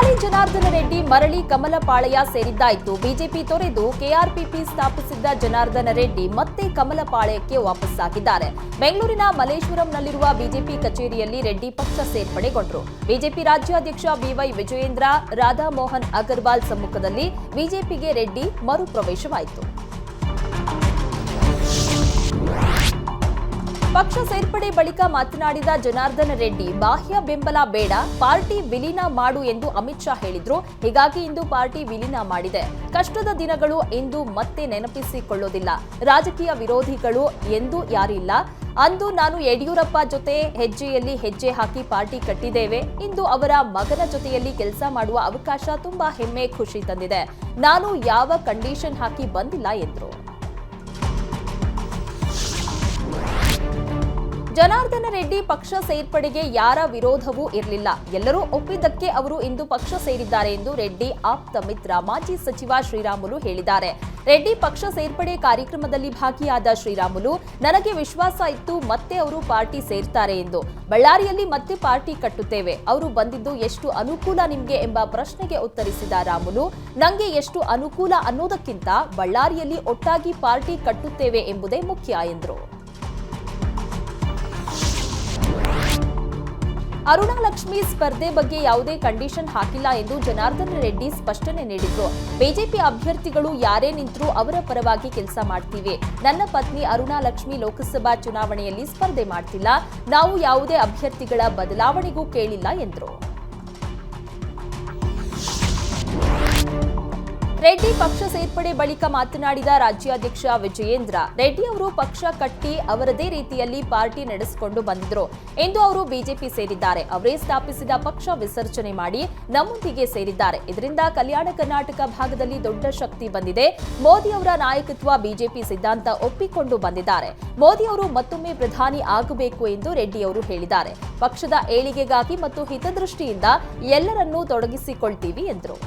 ಬಳ್ಳಾರಿ ಜನಾರ್ದನ ರೆಡ್ಡಿ ಮರಳಿ ಕಮಲಪಾಳಯ ಸೇರಿದ್ದಾಯಿತು. ಬಿಜೆಪಿ ತೊರೆದು ಕೆಆರ್ಪಿಪಿ ಸ್ಥಾಪಿಸಿದ್ದ ಜನಾರ್ದನ ರೆಡ್ಡಿ ಮತ್ತೆ ಕಮಲಪಾಳ್ಯಕ್ಕೆ ವಾಪಸ್ಸಾಗಿದ್ದಾರೆ ಬೆಂಗಳೂರಿನ ಮಲ್ಲೇಶ್ವರಂನಲ್ಲಿರುವ ಬಿಜೆಪಿ ಕಚೇರಿಯಲ್ಲಿ ರೆಡ್ಡಿ ಪಕ್ಷ ಸೇರ್ಪಡೆಗೊಂಡರು. ಬಿಜೆಪಿ ರಾಜ್ಯಾಧ್ಯಕ್ಷ ಬಿವೈ ವಿಜಯೇಂದ್ರ, ರಾಧಾಮೋಹನ್ ಅಗರ್ವಾಲ್ ಸಮ್ಮುಖದಲ್ಲಿ ಬಿಜೆಪಿಗೆ ರೆಡ್ಡಿ ಮರುಪ್ರವೇಶವಾಯಿತು. ಪಕ್ಷ ಸೇರ್ಪಡೆ ಬಳಿಕ ಮಾತನಾಡಿದ ಜನಾರ್ದನ ರೆಡ್ಡಿ, ಬಾಹ್ಯ ಬೆಂಬಲ ಬೇಡ, ಪಾರ್ಟಿ ವಿಲೀನ ಮಾಡು ಎಂದು ಅಮಿತ್ ಶಾ ಹೇಳಿದ್ರು. ಹೀಗಾಗಿ ಇಂದು ಪಾರ್ಟಿ ವಿಲೀನ ಮಾಡಿದೆ. ಕಷ್ಟದ ದಿನಗಳು ಎಂದು ಮತ್ತೆ ನೆನಪಿಸಿಕೊಳ್ಳೋದಿಲ್ಲ. ರಾಜಕೀಯ ವಿರೋಧಿಗಳು ಎಂದೂ ಯಾರಿಲ್ಲ. ಅಂದು ನಾನು ಯಡಿಯೂರಪ್ಪ ಜೊತೆ ಹೆಜ್ಜೆಯಲ್ಲಿ ಹೆಜ್ಜೆ ಹಾಕಿ ಪಾರ್ಟಿ ಕಟ್ಟಿದ್ದೇವೆ. ಇಂದು ಅವರ ಮಗನ ಜೊತೆಯಲ್ಲಿ ಕೆಲಸ ಮಾಡುವ ಅವಕಾಶ ತುಂಬಾ ಹೆಮ್ಮೆ ಖುಷಿ ತಂದಿದೆ. ನಾನು ಯಾವ ಕಂಡೀಷನ್ ಹಾಕಿ ಬಂದಿಲ್ಲ, ಎಂದರು. ಜನಾರ್ದನ ರೆಡ್ಡಿ ಪಕ್ಷ ಸೇರ್ಪಡೆಗೆ ಯಾರ ವಿರೋಧವೂ ಇರಲಿಲ್ಲ. ಎಲ್ಲರೂ ಒಪ್ಪಿದ್ದಕ್ಕೆ ಅವರು ಇಂದು ಪಕ್ಷ ಸೇರಿದ್ದಾರೆ ಎಂದು ರೆಡ್ಡಿ ಆಪ್ತ ಮಿತ್ರ, ಮಾಜಿ ಸಚಿವ ಶ್ರೀರಾಮುಲು ಹೇಳಿದ್ದಾರೆ. ರೆಡ್ಡಿ ಪಕ್ಷ ಸೇರ್ಪಡೆ ಕಾರ್ಯಕ್ರಮದಲ್ಲಿ ಭಾಗಿಯಾದ ಶ್ರೀರಾಮುಲು, ನನಗೆ ವಿಶ್ವಾಸ ಇತ್ತು, ಮತ್ತೆ ಅವರು ಪಾರ್ಟಿ ಸೇರ್ತಾರೆ ಎಂದು. ಬಳ್ಳಾರಿಯಲ್ಲಿ ಮತ್ತೆ ಪಾರ್ಟಿ ಕಟ್ಟುತ್ತೇವೆ. ಅವರು ಬಂದಿದ್ದು ಎಷ್ಟು ಅನುಕೂಲ ನಿಮಗೆ ಎಂಬ ಪ್ರಶ್ನೆಗೆ ಉತ್ತರಿಸಿದ ರಾಮುಲು, ನಂಗೆ ಎಷ್ಟು ಅನುಕೂಲ ಅನ್ನೋದಕ್ಕಿಂತ ಬಳ್ಳಾರಿಯಲ್ಲಿ ಒಟ್ಟಾಗಿ ಪಾರ್ಟಿ ಕಟ್ಟುತ್ತೇವೆ ಎಂಬುದೇ ಮುಖ್ಯ ಎಂದರು. ಅರುಣಾ ಲಕ್ಷ್ಮಿ ಸ್ಪರ್ಧೆ ಬಗ್ಗೆ ಯಾವುದೇ ಕಂಡೀಷನ್ ಹಾಕಿಲ್ಲ ಎಂದು ಜನಾರ್ದನ ರೆಡ್ಡಿ ಸ್ಪಷ್ಟನೆ ನೀಡಿದ್ರು. ಬಿಜೆಪಿ ಅಭ್ಯರ್ಥಿಗಳು ಯಾರೇ ನಿಂತರೂ ಅವರ ಪರವಾಗಿ ಕೆಲಸ ಮಾಡ್ತೀವಿ. ನನ್ನ ಪತ್ನಿ ಅರುಣಾ ಲಕ್ಷ್ಮಿ ಲೋಕಸಭಾ ಚುನಾವಣೆಯಲ್ಲಿ ಸ್ಪರ್ಧೆ ಮಾಡ್ತಿಲ್ಲ. ನಾವು ಯಾವುದೇ ಅಭ್ಯರ್ಥಿಗಳ ಬದಲಾವಣೆಗೂ ಕೇಳಿಲ್ಲ ಎಂದರು. ರೆಡ್ಡಿ ಪಕ್ಷ ಸೇರ್ಪಡೆ ಬಳಿಕ ಮಾತನಾಡಿದ ರಾಜ್ಯಾಧ್ಯಕ್ಷ ವಿಜಯೇಂದ್ರ, ರೆಡ್ಡಿ ಅವರು ಪಕ್ಷ ಕಟ್ಟಿ ಅವರದೇ ರೀತಿಯಲ್ಲಿ ಪಾರ್ಟಿ ನಡೆಸಿಕೊಂಡು ಬಂದಿದ್ರು. ಎಂದು ಅವರು ಬಿಜೆಪಿ ಸೇರಿದ್ದಾರೆ. ಅವರೇ ಸ್ಥಾಪಿಸಿದ ಪಕ್ಷ ವಿಸರ್ಜನೆ ಮಾಡಿ ನಮ್ಮೊಂದಿಗೆ ಸೇರಿದ್ದಾರೆ. ಇದರಿಂದ ಕಲ್ಯಾಣ ಕರ್ನಾಟಕ ಭಾಗದಲ್ಲಿ ದೊಡ್ಡ ಶಕ್ತಿ ಬಂದಿದೆ. ಮೋದಿ ಅವರ ನಾಯಕತ್ವ ಬಿಜೆಪಿ ಸಿದ್ಧಾಂತ ಒಪ್ಪಿಕೊಂಡು ಬಂದಿದ್ದಾರೆ. ಮೋದಿ ಅವರು ಮತ್ತೊಮ್ಮೆ ಪ್ರಧಾನಿ ಆಗಬೇಕು ಎಂದು ರೆಡ್ಡಿ ಅವರು ಹೇಳಿದ್ದಾರೆ. ಪಕ್ಷದ ಏಳಿಗೆಗಾಗಿ ಮತ್ತು ಹಿತದೃಷ್ಟಿಯಿಂದ ಎಲ್ಲರನ್ನೂ ತೊಡಗಿಸಿಕೊಳ್ತೀವಿ ಎಂದರು.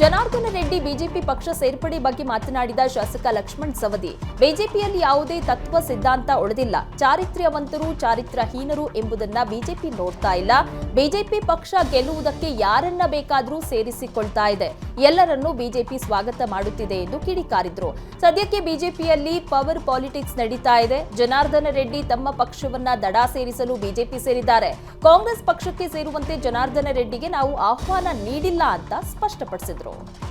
ಜನಾರ್ದನ ರೆಡ್ಡಿ ಬಿಜೆಪಿ ಪಕ್ಷ ಸೇರ್ಪಡೆ ಬಗ್ಗೆ ಮಾತನಾಡಿದ ಶಾಸಕ ಲಕ್ಷ್ಮಣ್ ಸವದಿ, ಬಿಜೆಪಿಯಲ್ಲಿ ಯಾವುದೇ ತತ್ವ ಸಿದ್ಧಾಂತ ಉಳಿದಿಲ್ಲ, ಚಾರಿತ್ರ್ಯವಂತರು ಚಾರಿತ್ರಹೀನರು ಎಂಬುದನ್ನ ಬಿಜೆಪಿ ನೋಡ್ತಾ ಇಲ್ಲ. ಬಿಜೆಪಿ ಪಕ್ಷ ಗೆಲ್ಲುವುದಕ್ಕೆ ಯಾರನ್ನ ಬೇಕಾದರೂ ಸೇರಿಸಿಕೊಳ್ತಾ ಇದೆ. ಎಲ್ಲರನ್ನೂ ಬಿಜೆಪಿ ಸ್ವಾಗತ ಮಾಡುತ್ತಿದೆ ಎಂದು ಕಿಡಿಕಾರಿದ್ರು. ಸದ್ಯಕ್ಕೆ ಬಿಜೆಪಿಯಲ್ಲಿ ಪವರ್ ಪಾಲಿಟಿಕ್ಸ್ ನಡೀತಾ ಇದೆ. ಜನಾರ್ದನ ರೆಡ್ಡಿ ತಮ್ಮ ಪಕ್ಷವನ್ನ ದಡ ಸೇರಿಸಲು ಬಿಜೆಪಿ ಸೇರಿದ್ದಾರೆ. ಕಾಂಗ್ರೆಸ್ ಪಕ್ಷಕ್ಕೆ ಸೇರುವಂತೆ ಜನಾರ್ದನ ರೆಡ್ಡಿಗೆ ನಾವು ಆಹ್ವಾನ ನೀಡಿಲ್ಲ ಅಂತ ಸ್ಪಷ್ಟಪಡಿಸಿದ್ರು. Michael.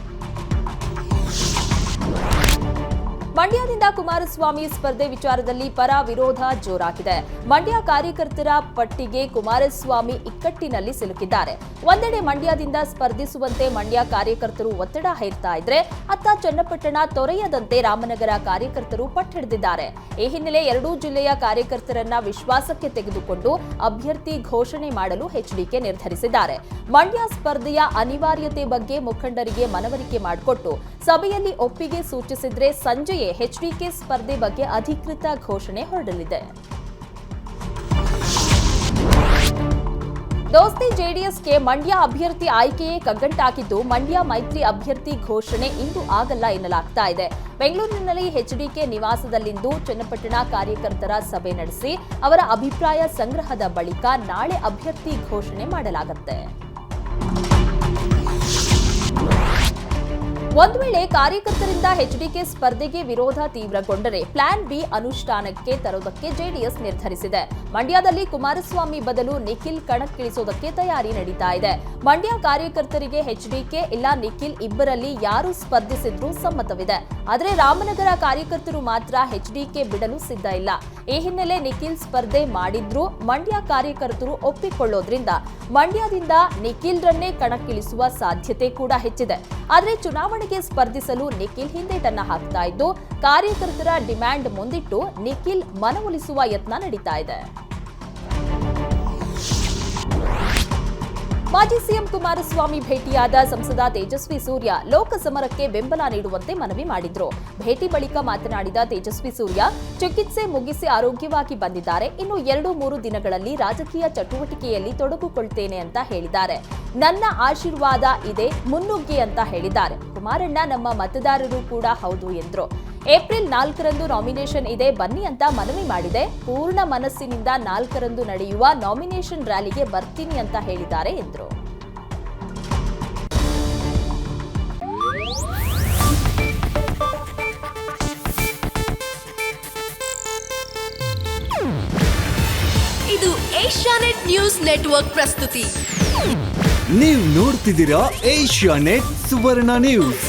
ಮಂಡ್ಯದಿಂದ ಕುಮಾರಸ್ವಾಮಿ ಸ್ಪರ್ಧೆ ವಿಚಾರದಲ್ಲಿ ಪರ ವಿರೋಧ ಜೋರಾಗಿದೆ. ಮಂಡ್ಯ ಕಾರ್ಯಕರ್ತರ ಪಟ್ಟಿಗೆ ಕುಮಾರಸ್ವಾಮಿ ಇಕ್ಕಟ್ಟಿನಲ್ಲಿ ಸಿಲುಕಿದ್ದಾರೆ. ಒಂದೆಡೆ ಮಂಡ್ಯದಿಂದ ಸ್ಪರ್ಧಿಸುವಂತೆ ಮಂಡ್ಯ ಕಾರ್ಯಕರ್ತರು ಒತ್ತಡ ಹೇರ್ತಾ ಇದ್ರೆ, ಅತ್ತ ಚನ್ನಪಟ್ಟಣ ತೊರೆಯದಂತೆ ರಾಮನಗರ ಕಾರ್ಯಕರ್ತರು ಪಟ್ಟಿಡಿದ್ದಾರೆ ಈ ಹಿನ್ನೆಲೆ ಎರಡೂ ಜಿಲ್ಲೆಯ ಕಾರ್ಯಕರ್ತರನ್ನ ವಿಶ್ವಾಸಕ್ಕೆ ತೆಗೆದುಕೊಂಡು ಅಭ್ಯರ್ಥಿ ಘೋಷಣೆ ಮಾಡಲು ಎಚ್ಡಿಕೆ ನಿರ್ಧರಿಸಿದ್ದಾರೆ. ಮಂಡ್ಯ ಸ್ಪರ್ಧೆಯ ಅನಿವಾರ್ಯತೆ ಬಗ್ಗೆ ಮುಖಂಡರಿಗೆ ಮನವರಿಕೆ ಮಾಡಿಕೊಟ್ಟು ಸಭೆಯಲ್ಲಿ ಒಪ್ಪಿಗೆ ಸೂಚಿಸಿದ್ರೆ ಸಂಜೆಯೇ ಎಚ್ಡಿಕೆ ಸ್ಪರ್ಧೆ ಬಗ್ಗೆ ಅಧಿಕೃತ ಘೋಷಣೆ ಹೊರಡಲಿದೆ. ದೋಸ್ತಿ ಜೆಡಿಎಸ್ಗೆ ಮಂಡ್ಯ ಅಭ್ಯರ್ಥಿ ಆಯ್ಕೆಯೇ ಕಗ್ಗಂಟಾಗಿದ್ದು, ಮಂಡ್ಯ ಮೈತ್ರಿ ಅಭ್ಯರ್ಥಿ ಘೋಷಣೆ ಇಂದು ಆಗಲ್ಲ ಎನ್ನಲಾಗ್ತಾ ಇದೆ. ಬೆಂಗಳೂರಿನಲ್ಲಿ ಎಚ್ಡಿಕೆ ನಿವಾಸದಲ್ಲಿಂದು ಚನ್ನಪಟ್ಟಣ ಕಾರ್ಯಕರ್ತರ ಸಭೆ ನಡೆಸಿ ಅವರ ಅಭಿಪ್ರಾಯ ಸಂಗ್ರಹದ ಬಳಿಕ ನಾಳೆ ಅಭ್ಯರ್ಥಿ ಘೋಷಣೆ ಮಾಡಲಾಗುತ್ತೆ. ಒಂದು ವೇಳೆ ಕಾರ್ಯಕರ್ತರಿಂದ ಎಚ್ಡಿಕೆ ಸ್ಪರ್ಧೆಗೆ ವಿರೋಧ ತೀವ್ರಗೊಂಡರೆ ಪ್ಲಾನ್ ಬಿ ಅನುಷ್ಠಾನಕ್ಕೆ ತರುವುದಕ್ಕೆ ಜೆಡಿಎಸ್ ನಿರ್ಧರಿಸಿದೆ. ಮಂಡ್ಯದಲ್ಲಿ ಕುಮಾರಸ್ವಾಮಿ ಬದಲು ನಿಖಿಲ್ ಕಣಕ್ಕಿಳಿಸೋದಕ್ಕೆ ತಯಾರಿ ನಡೀತಾ ಇದೆ. ಮಂಡ್ಯ ಕಾರ್ಯಕರ್ತರಿಗೆ ಎಚ್ಡಿಕೆ ಇಲ್ಲ ನಿಖಿಲ್ ಇಬ್ಬರಲ್ಲಿ ಯಾರು ಸ್ಪರ್ಧಿಸಿದ್ರೂ ಸಮ್ಮತವಿದೆ. ಆದರೆ ರಾಮನಗರ ಕಾರ್ಯಕರ್ತರು ಮಾತ್ರ ಎಚ್ಡಿಕೆ ಬಿಡಲು ಸಿದ್ಧ ಇಲ್ಲ. ಈ ಹಿನ್ನೆಲೆ ನಿಖಿಲ್ ಸ್ಪರ್ಧೆ ಮಾಡಿದ್ರೂ ಮಂಡ್ಯ ಕಾರ್ಯಕರ್ತರು ಒಪ್ಪಿಕೊಳ್ಳೋದ್ರಿಂದ ಮಂಡ್ಯದಿಂದ ನಿಖಿಲ್ರನ್ನೇ ಕಣಕ್ಕಿಳಿಸುವ ಸಾಧ್ಯತೆ ಕೂಡ ಹೆಚ್ಚಿದೆ. ಆದರೆ ಚುನಾವಣೆಗೆ ಸ್ಪರ್ಧಿಸಲು ನಿಖಿಲ್ ಹಿಂದೇಟನ್ನ ಹಾಕ್ತಾ ಇದ್ದು ಕಾರ್ಯಕರ್ತರ ಡಿಮ್ಯಾಂಡ್ ಮುಂದಿಟ್ಟು ನಿಖಿಲ್ ಮನವೊಲಿಸುವ ಯತ್ನ ನಡೀತಾ ಇದೆ. ಮಾಜಿ ಸಿಎಂ ಕುಮಾರಸ್ವಾಮಿ ಭೇಟಿಯಾದ ಸಂಸದ ತೇಜಸ್ವಿ ಸೂರ್ಯ ಲೋಕ ಸಮರಕ್ಕೆ ಬೆಂಬಲ ನೀಡುವಂತೆ ಮನವಿ ಮಾಡಿದ್ರು. ಭೇಟಿ ಬಳಿಕ ಮಾತನಾಡಿದ ತೇಜಸ್ವಿ ಸೂರ್ಯ, ಚಿಕಿತ್ಸೆ ಮುಗಿಸಿ ಆರೋಗ್ಯವಾಗಿ ಬಂದಿದ್ದಾರೆ. ಇನ್ನು ಎರಡು ಮೂರು ದಿನಗಳಲ್ಲಿ ರಾಜಕೀಯ ಚಟುವಟಿಕೆಯಲ್ಲಿ ತೊಡಗಿಕೊಳ್ತೇನೆ ಅಂತ ಹೇಳಿದ್ದಾರೆ. ನನ್ನ ಆಶೀರ್ವಾದ ಇದೆ, ಮುನ್ನುಗ್ಗಿ ಅಂತ ಹೇಳಿದ್ದಾರೆ. ಕುಮಾರಣ್ಣ ನಮ್ಮ ಮತದಾರರು ಕೂಡ ಹೌದು ಎಂದ್ರು. ಏಪ್ರಿಲ್ ನಾಲ್ಕರಂದು ನಾಮಿನೇಷನ್ ಇದೆ ಬನ್ನಿ ಅಂತ ಮನವಿ ಮಾಡಿದೆ. ಪೂರ್ಣ ಮನಸ್ಸಿನಿಂದ ನಾಲ್ಕರಂದು ನಡೆಯುವ ನಾಮಿನೇಷನ್ ರ್ಯಾಲಿಗೆ ಬರ್ತೀನಿ ಅಂತ ಹೇಳಿದ್ದಾರೆ ಎಂದರು. ಇದು ಏಷ್ಯಾನೆಟ್ ನ್ಯೂಸ್ ನೆಟ್ವರ್ಕ್ ಪ್ರಸ್ತುತಿ. ನೀವು ನೋಡ್ತಿದ್ದೀರಾ ಏಷ್ಯಾನೆಟ್ ಸುವರ್ಣ ನ್ಯೂಸ್.